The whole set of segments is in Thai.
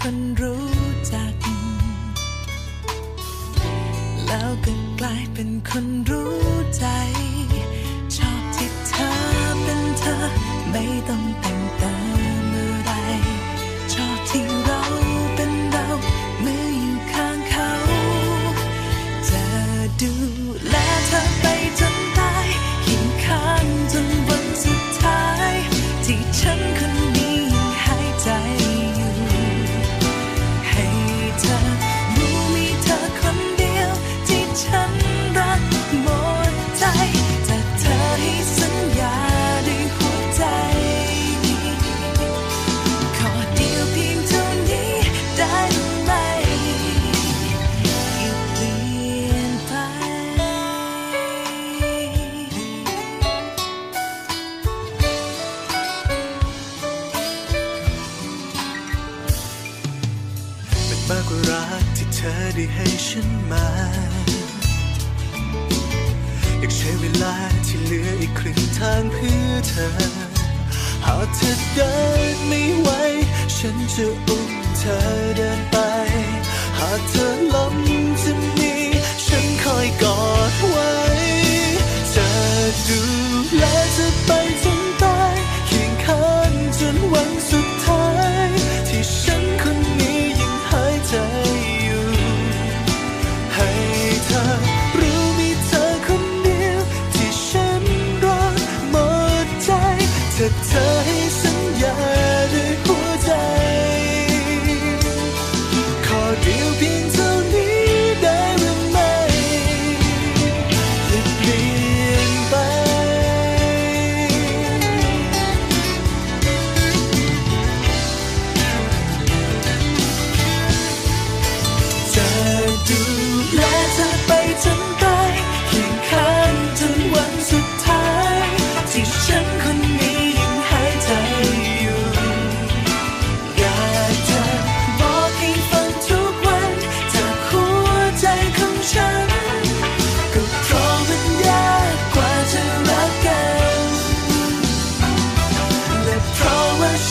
คนคนรู้จัก แล้วก็กลายเป็นคนรู้ใจ ชอบที่เธอเป็นเธอ ไม่ต้องแต่ากว่ารักที่เธอได้ให้ฉันมา อยากใช้เวลาที่เหลืออีกครึ่งทางเพื่อเธอ หากเธอเดินไม่ไหว ฉันจะอุ้มเธอเดิน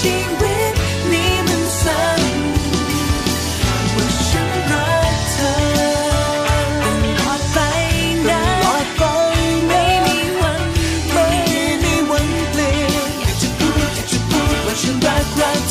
ชีวิตนี้มันสั้นว่าฉันรักเธอตลอไปนะตลอไปไม่มีวันไม่มีวันเปลี่ยนอยากจะพูดอยากจะพูดว่าฉันรักรัก